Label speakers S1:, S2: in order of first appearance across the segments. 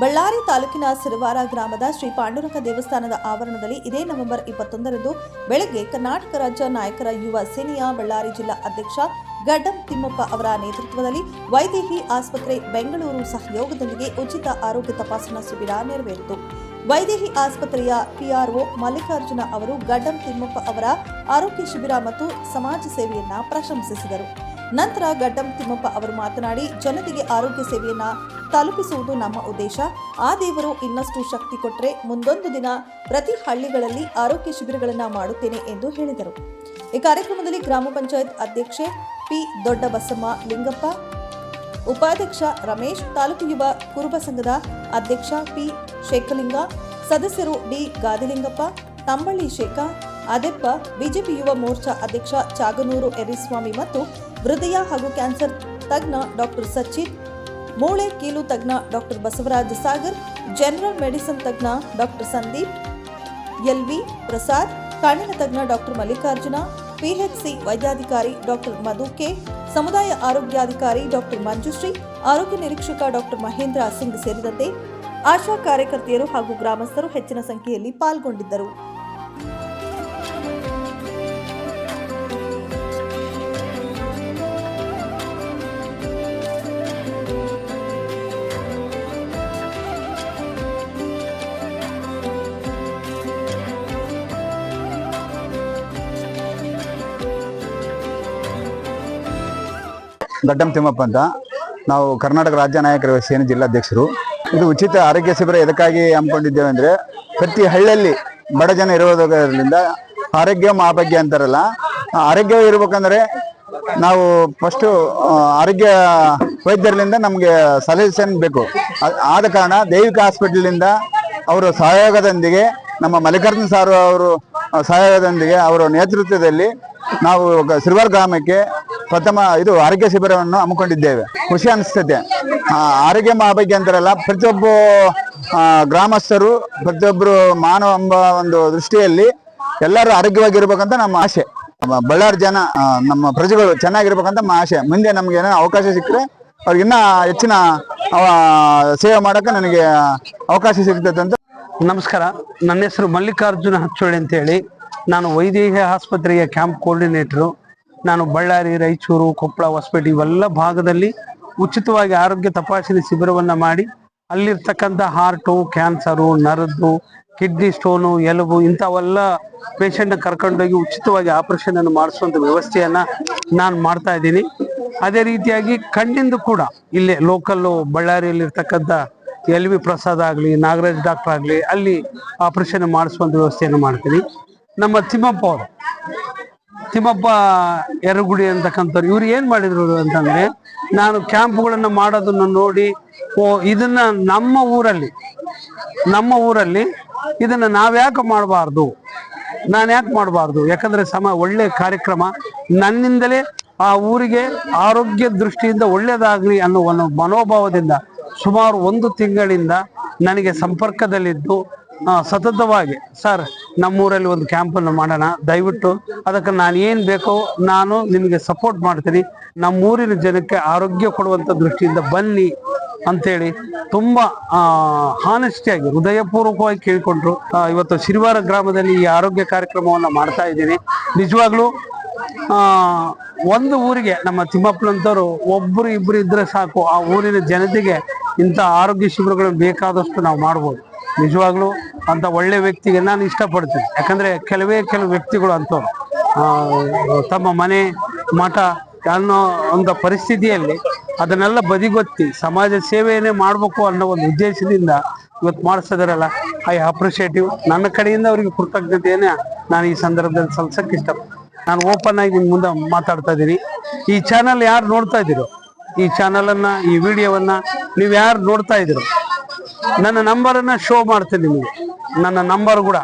S1: ಬಳ್ಳಾರಿ ತಾಲೂಕಿನ ಸಿರುವಾರ ಗ್ರಾಮದ ಶ್ರೀ ಪಾಂಡುರಂಗ ದೇವಸ್ಥಾನದ ಆವರಣದಲ್ಲಿ ಇದೇ ನವೆಂಬರ್ ಇಪ್ಪತ್ತೊಂದರಂದು ಬೆಳಗ್ಗೆ ಕರ್ನಾಟಕ ರಾಜ್ಯ ನಾಯಕರ ಯುವ ಸೇನೆಯ ಬಳ್ಳಾರಿ ಜಿಲ್ಲಾ ಅಧ್ಯಕ್ಷ ಗಡ್ಡಂ ತಿಮ್ಮಪ್ಪ ಅವರ ನೇತೃತ್ವದಲ್ಲಿ ವೈದೇಹಿ ಆಸ್ಪತ್ರೆ ಬೆಂಗಳೂರು ಸಹಯೋಗದೊಂದಿಗೆ ಉಚಿತ ಆರೋಗ್ಯ ತಪಾಸಣಾ ಶಿಬಿರ ನೆರವೇರಿತು. ವೈದೇಹಿ ಆಸ್ಪತ್ರೆಯ ಪಿಆರ್ಒ ಮಲ್ಲಿಕಾರ್ಜುನ ಅವರು ಗಡ್ಡಂ ತಿಮ್ಮಪ್ಪ ಅವರ ಆರೋಗ್ಯ ಶಿಬಿರ ಮತ್ತು ಸಮಾಜ ಸೇವೆಯನ್ನ ಪ್ರಶಂಸಿಸಿದರು. ನಂತರ ಗಡ್ಡಂ ತಿಮ್ಮಪ್ಪ ಅವರು ಮಾತನಾಡಿ, ಜನತೆಗೆ ಆರೋಗ್ಯ ಸೇವೆಯನ್ನ ತಲುಪಿಸುವುದು ನಮ್ಮ ಉದ್ದೇಶ. ಆ ದೇವರು ಇನ್ನಷ್ಟು ಶಕ್ತಿ ಕೊಟ್ಟರೆ ಮುಂದೊಂದು ದಿನ ಪ್ರತಿ ಹಳ್ಳಿಗಳಲ್ಲಿ ಆರೋಗ್ಯ ಶಿಬಿರಗಳನ್ನು ಮಾಡುತ್ತೇನೆ ಎಂದು ಹೇಳಿದರು. ಈ ಕಾರ್ಯಕ್ರಮದಲ್ಲಿ ಗ್ರಾಮ ಪಂಚಾಯತ್ ಅಧ್ಯಕ್ಷೆ ಪಿ ದೊಡ್ಡಬಸಮ್ಮ ಲಿಂಗಪ್ಪ, ಉಪಾಧ್ಯಕ್ಷ ರಮೇಶ್, ತಾಲೂಕು ಯುವ ಕುರುಬ ಸಂಘದ ಅಧ್ಯಕ್ಷ ಪಿ ಶೇಖಲಿಂಗ, ಸದಸ್ಯರು ಡಿ ಗಾದಿಲಿಂಗಪ್ಪ, ತಂಬಳ್ಳಿ ಶೇಖ, ಅದೆಪ್ಪ ಬಿಜೆಪಿ ಯುವ ಮೋರ್ಚಾ ಅಧ್ಯಕ್ಷ ಚಾಗನೂರು ಎರಿಸ್ವಾಮಿ ಮತ್ತು ಹೃದಯ ಹಾಗೂ ಕ್ಯಾನ್ಸರ್ ತಜ್ಞ ಡಾಕ್ಟರ್ ಸಚಿನ್ ಮೂಳೆ ಕೀಲು ತಜ್ಞ doctor Basavaraja Sagar, general medicine ತಜ್ಞ doctor Sandeep L V Prasad ಕಣ್ಣಿನ ತಜ್ಞ ಡಾಕ್ಟರ್ ಮಲ್ಲಿಕಾರ್ಜುನ ಪಿಎಚ್ಸಿ ವೈದ್ಯಾಧಿಕಾರಿ ಡಾಕ್ಟರ್ ಮಧು ಕೆ, ಸಮುದಾಯ ಆರೋಗ್ಯಾಧಿಕಾರಿ ಡಾಕ್ಟರ್ ಮಂಜುಶ್ರೀ, ಆರೋಗ್ಯ ನಿರೀಕ್ಷಕ ಡಾಕ್ಟರ್ ಮಹೇಂದ್ರ ಸಿಂಗ್ ಸೇರಿದಂತೆ ಆಶಾ ಕಾರ್ಯಕರ್ತೆಯರು ಹಾಗೂ ಗ್ರಾಮಸ್ಥರು ಹೆಚ್ಚಿನ ಸಂಖ್ಯೆಯಲ್ಲಿ ಪಾಲ್ಗೊಂಡಿದ್ದರು.
S2: ದಡ್ಡಂ ತಿಮ್ಮಪ್ಪ ಅಂತ. ನಾವು ಕರ್ನಾಟಕ ರಾಜ್ಯ ನಾಯಕರ ಸೇನೆ ಜಿಲ್ಲಾಧ್ಯಕ್ಷರು. ಇದು ಉಚಿತ ಆರೋಗ್ಯ ಶಿಬಿರ ಎದಕ್ಕಾಗಿ ಹಮ್ಮಿಕೊಂಡಿದ್ದೇವೆ ಅಂದ್ರೆ ಪ್ರತಿ ಹಳ್ಳಿಯಲ್ಲಿ ಬಡ ಜನ ಇರೋದ್ರಿಂದ ಆರೋಗ್ಯ ಮಹಾಭಾಗ್ಯ ಅಂತಾರಲ್ಲ, ಆರೋಗ್ಯ ಇರ್ಬೇಕಂದ್ರೆ ನಾವು ಫಸ್ಟ್ ಆರೋಗ್ಯ ವೈದ್ಯರಿಂದ ನಮಗೆ ಸಜೆಷನ್ ಬೇಕು. ಆದ ಕಾರಣ ದೈವಿಕ ಹಾಸ್ಪಿಟಲಿಂದ ಅವರ ಸಹಯೋಗದೊಂದಿಗೆ ನಮ್ಮ ಮಲ್ಲಿಕಾರ್ಜುನ ಸಾರು ಅವರು ಸಹಯೋಗದೊಂದಿಗೆ ಅವರ ನೇತೃತ್ವದಲ್ಲಿ ನಾವು ಸಿಲ್ವರ್ ಗ್ರಾಮಕ್ಕೆ ಪ್ರಥಮ ಇದು ಆರೋಗ್ಯ ಶಿಬಿರವನ್ನು ಹಮ್ಮಿಕೊಂಡಿದ್ದೇವೆ. ಖುಷಿ ಅನಿಸ್ತದೆ. ಆರೋಗ್ಯ ಮಹಾಭಾಗ್ಯ ಅಂತಾರಲ್ಲ, ಪ್ರತಿಯೊಬ್ಬ ಗ್ರಾಮಸ್ಥರು ಪ್ರತಿಯೊಬ್ಬರು ಮಾನವ ಎಂಬ ಒಂದು ದೃಷ್ಟಿಯಲ್ಲಿ ಎಲ್ಲರೂ ಆರೋಗ್ಯವಾಗಿರ್ಬೇಕಂತ ನಮ್ಮ ಆಸೆ. ಬಳ್ಳಾರಿ ಜನ ನಮ್ಮ ಪ್ರಜೆಗಳು ಚೆನ್ನಾಗಿರ್ಬೇಕಂತ ನಮ್ಮ ಆಸೆ. ಮುಂದೆ ನಮ್ಗೆ ಏನೋ ಅವಕಾಶ ಸಿಕ್ಕರೆ ಅವ್ರಿಗೆ ಇನ್ನ ಹೆಚ್ಚಿನ ಸೇವೆ ಮಾಡೋಕೆ ನನಗೆ ಅವಕಾಶ ಸಿಗ್ತದೆ ಅಂತ.
S3: ನಮಸ್ಕಾರ. ನನ್ನ ಹೆಸರು ಮಲ್ಲಿಕಾರ್ಜುನ ಹಚ್ಚೋಳಿ ಅಂತೇಳಿ. ನಾನು ವೈದ್ಯಕೀಯ ಆಸ್ಪತ್ರೆಯ ಕ್ಯಾಂಪ್ ಕೋಆರ್ಡಿನೇಟರು. ನಾನು ಬಳ್ಳಾರಿ, ರಾಯಚೂರು, ಕೊಪ್ಪಳ, ಹೊಸಪೇಟೆ ಇವೆಲ್ಲ ಭಾಗದಲ್ಲಿ ಉಚಿತವಾಗಿ ಆರೋಗ್ಯ ತಪಾಸಣೆ ಶಿಬಿರವನ್ನ ಮಾಡಿ ಅಲ್ಲಿರ್ತಕ್ಕಂಥ ಹಾರ್ಟು ಕ್ಯಾನ್ಸರು ನರದ್ದು ಕಿಡ್ನಿ ಸ್ಟೋನು ಎಲುಬು ಇಂಥವೆಲ್ಲ ಪೇಷಂಟ್ ಕರ್ಕೊಂಡೋಗಿ ಉಚಿತವಾಗಿ ಆಪರೇಷನ್ ಅನ್ನು ಮಾಡಿಸುವಂಥ ವ್ಯವಸ್ಥೆಯನ್ನ ನಾನು ಮಾಡ್ತಾ ಇದ್ದೀನಿ. ಅದೇ ರೀತಿಯಾಗಿ ಕಣ್ಣಿಂದು ಕೂಡ ಇಲ್ಲೇ ಲೋಕಲ್ಲು ಬಳ್ಳಾರಿಯಲ್ಲಿ ಇರ್ತಕ್ಕಂಥ ಎಲ್ ವಿ ಪ್ರಸಾದ್ ಆಗಲಿ, ನಾಗರಾಜ್ ಡಾಕ್ಟರ್ ಆಗಲಿ ಅಲ್ಲಿ ಆಪರೇಷನ್ ಮಾಡಿಸುವಂಥ ವ್ಯವಸ್ಥೆಯನ್ನು ಮಾಡ್ತೀನಿ. ನಮ್ಮ ತಿಮ್ಮಪ್ಪ ಅವರು ತಿಮ್ಮಪ್ಪ ಎರಗುಡಿ ಅಂತಕ್ಕಂಥವ್ರು, ಇವ್ರು ಏನ್ ಮಾಡಿದ್ರು ಅಂತಂದ್ರೆ, ನಾನು ಕ್ಯಾಂಪ್ಗಳನ್ನ ಮಾಡೋದನ್ನ ನೋಡಿ, ಓ, ಇದನ್ನ ನಮ್ಮ ಊರಲ್ಲಿ ನಮ್ಮ ಊರಲ್ಲಿ ಇದನ್ನ ನಾವ್ಯಾಕೆ ಮಾಡಬಾರ್ದು? ನಾನು ಯಾಕೆ ಮಾಡಬಾರ್ದು? ಯಾಕಂದ್ರೆ ಸಮ, ಒಳ್ಳೆ ಕಾರ್ಯಕ್ರಮ, ನನ್ನಿಂದಲೇ ಆ ಊರಿಗೆ ಆರೋಗ್ಯ ದೃಷ್ಟಿಯಿಂದ ಒಳ್ಳೇದಾಗ್ಲಿ ಅನ್ನೋ ಒಂದು ಮನೋಭಾವದಿಂದ ಸುಮಾರು ಒಂದು ತಿಂಗಳಿಂದ ನನಗೆ ಸಂಪರ್ಕದಲ್ಲಿದ್ದು ಸತತವಾಗಿ. ಸರ್ ನಮ್ಮೂರಲ್ಲಿ ಒಂದು ಕ್ಯಾಂಪನ್ನು ಮಾಡೋಣ. ದಯವಿಟ್ಟು ಅದಕ್ಕೆ ನಾನು ಏನು ಬೇಕೋ ನಾನು ನಿಮಗೆ ಸಪೋರ್ಟ್ ಮಾಡ್ತೀನಿ. ನಮ್ಮೂರಿನ ಜನಕ್ಕೆ ಆರೋಗ್ಯ ಕೊಡುವಂಥ ದೃಷ್ಟಿಯಿಂದ ಬನ್ನಿ ಅಂತೇಳಿ ತುಂಬಾ ಹಾನೆಸ್ಟಿಯಾಗಿ ಹೃದಯಪೂರ್ವಕವಾಗಿ ಕೇಳಿಕೊಂಡ್ರು. ಇವತ್ತು ಶಿರಿವಾರ ಗ್ರಾಮದಲ್ಲಿ ಈ ಆರೋಗ್ಯ ಕಾರ್ಯಕ್ರಮವನ್ನು ಮಾಡ್ತಾ ಇದ್ದೀನಿ. ನಿಜವಾಗ್ಲೂ ಒಂದು ಊರಿಗೆ ನಮ್ಮ ತಿಮ್ಮಪ್ಪನಂತವರು ಒಬ್ಬರು ಇಬ್ಬರು ಇದ್ರೆ ಸಾಕು. ಆ ಊರಿನ ಜನತೆಗೆ ಇಂಥ ಆರೋಗ್ಯ ಶಿಬಿರಗಳನ್ನು ಬೇಕಾದಷ್ಟು ನಾವು ಮಾಡ್ಬೋದು. ನಿಜವಾಗ್ಲೂ ಅಂತ ಒಳ್ಳೆ ವ್ಯಕ್ತಿಗೆ ನಾನು ಇಷ್ಟಪಡ್ತೀನಿ. ಯಾಕಂದ್ರೆ ಕೆಲವೇ ಕೆಲವು ವ್ಯಕ್ತಿಗಳು ಅಂತವ್ರು ತಮ್ಮ ಮನೆ, ಮಠ ಅನ್ನೋ ಒಂದು ಪರಿಸ್ಥಿತಿಯಲ್ಲಿ ಅದನ್ನೆಲ್ಲ ಬದಿಗೊತ್ತಿ ಸಮಾಜ ಸೇವೆಯನ್ನೇ ಮಾಡಬೇಕು ಅನ್ನೋ ಒಂದು ಉದ್ದೇಶದಿಂದ ಇವತ್ತು ಮಾಡಿಸಿದಾರಲ್ಲ, ಐ ಅಪ್ರಿಷಿಯೇಟಿವ್ ನನ್ನ ಕಡೆಯಿಂದ ಅವರಿಗೆ ಕೃತಜ್ಞತೆಯನ್ನ ನಾನು ಈ ಸಂದರ್ಭದಲ್ಲಿ ಸಲ್ಸಕ್ಕೆ ಇಷ್ಟ ನಾನು ಓಪನ್ ಆಗಿ ನಿಮ್ಮ ಮುಂದೆ ಮಾತಾಡ್ತಾ ಇದ್ದೀನಿ. ಈ ಚಾನಲ್ ಯಾರು ನೋಡ್ತಾ ಇದ್ದೀರೋ, ಈ ಚಾನಲ್ ಅನ್ನ ಈ ವಿಡಿಯೋವನ್ನ ನೀವು ಯಾರು ನೋಡ್ತಾ ಇದ್ದೀರೋ, ನನ್ನ ನಂಬರ್ ಅನ್ನ ಶೋ ಮಾಡ್ತೀನಿ ನಿಮಗೆ. ನನ್ನ ನಂಬರ್ ಕೂಡ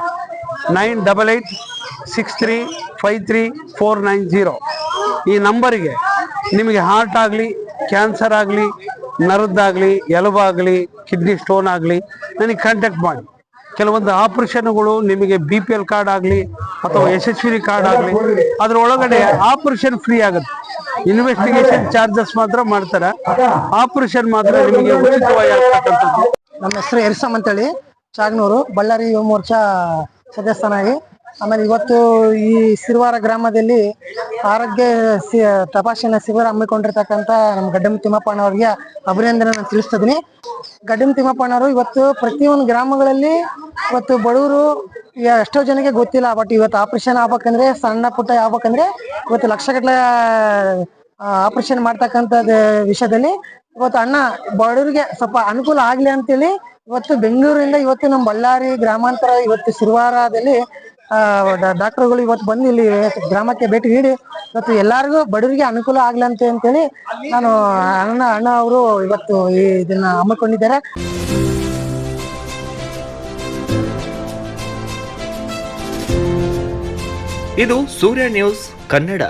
S3: nine double eight six three five three four nine zero ಈ ನಂಬರಿಗೆ ನಿಮಗೆ ಹಾರ್ಟ್ ಆಗಲಿ ಕ್ಯಾನ್ಸರ್ ಆಗಲಿ ನರದ್ದಾಗಲಿ ಎಲುಬಾಗಲಿ ಕಿಡ್ನಿ ಸ್ಟೋನ್ ಆಗಲಿ ನನಗೆ ಕಾಂಟ್ಯಾಕ್ಟ್ ಮಾಡಿ. ಕೆಲವೊಂದು ಆಪರೇಷನ್ಗಳು ನಿಮಗೆ ಬಿ ಪಿ ಎಲ್ ಕಾರ್ಡ್ ಆಗಲಿ ಅಥವಾ ಯಶಸ್ವಿನಿ ಕಾರ್ಡ್ ಆಗಲಿ ಅದ್ರ ಒಳಗಡೆ ಆಪರೇಷನ್ ಫ್ರೀ ಆಗುತ್ತೆ. ಇನ್ವೆಸ್ಟಿಗೇಷನ್ ಚಾರ್ಜಸ್ ಮಾತ್ರ ಮಾಡ್ತಾರೆ. ಆಪರೇಷನ್ ಮಾತ್ರ ನಿಮಗೆ ಉಚಿತವಾಗಿ ಆಗ್ತಕ್ಕಂಥದ್ದು.
S4: ನಮ್ಮ ಹೆಸರು ಎರಿಸಮ್ ಅಂತೇಳಿ. ಚಾಗ್ನೂರು, ಬಳ್ಳಾರಿ ಯುವ ಮೋರ್ಚಾ ಸದಸ್ಯನಾಗಿ. ಆಮೇಲೆ ಇವತ್ತು ಈ ಸಿರುವಾರ ಗ್ರಾಮದಲ್ಲಿ ಆರೋಗ್ಯ ಸಿ- ತಪಾಸಣೆ ಶಿಬಿರ ಹಮ್ಮಿಕೊಂಡಿರ್ತಕ್ಕಂಥ ನಮ್ಮ ಗಡ್ಡಂ ತಿಮ್ಮಪ್ಪನವರಿಗೆ ಅಭಿನಂದನೆ ನಾನು ತಿಳಿಸ್ತಿದ್ದೀನಿ. ಗಡ್ಡಂ ತಿಮ್ಮಪ್ಪನವರು ಇವತ್ತು ಪ್ರತಿಯೊಂದು ಗ್ರಾಮಗಳಲ್ಲಿ ಇವತ್ತು ಬಡವರು ಎಷ್ಟೋ ಜನಕ್ಕೆ ಗೊತ್ತಿಲ್ಲ ಬಟ್ ಇವತ್ತು ಆಪರೇಷನ್ ಆಗ್ಬೇಕಂದ್ರೆ, ಸಣ್ಣ ಪುಟ್ಟ ಆಗ್ಬೇಕಂದ್ರೆ ಇವತ್ತು ಲಕ್ಷಗಟ್ಟಲೆ ಆಪರೇಷನ್ ಮಾಡ್ತಕ್ಕಂಥದ್ದು ವಿಷಯದಲ್ಲಿ ಇವತ್ತು ಅಣ್ಣ ಬಡವರಿಗೆ ಸ್ವಲ್ಪ ಅನುಕೂಲ ಆಗ್ಲಿ ಅಂತೇಳಿ ಇವತ್ತು ಬೆಂಗಳೂರಿಂದ ಇವತ್ತು ನಮ್ಮ ಬಳ್ಳಾರಿ ಗ್ರಾಮಾಂತರ ಇವತ್ತು ಸಿರುವಾರದಲ್ಲಿ ಡಾಕ್ಟರ್ಗಳು ಇವತ್ತು ಬಂದು ಇಲ್ಲಿ ಗ್ರಾಮಕ್ಕೆ ಭೇಟಿ ನೀಡಿ, ಇವತ್ತು ಎಲ್ಲರಿಗೂ ಬಡವರಿಗೆ ಅನುಕೂಲ ಆಗ್ಲಂತೆ ಅಂತ ಅಂತೇಳಿ ನಾನು ಅಣ್ಣ ಅಣ್ಣ ಅವರು ಇವತ್ತು ಈ ಇದನ್ನ ಹಮ್ಮಿಕೊಂಡಿದ್ದಾರೆ.
S5: ಇದು ಸೂರ್ಯ ನ್ಯೂಸ್ ಕನ್ನಡ.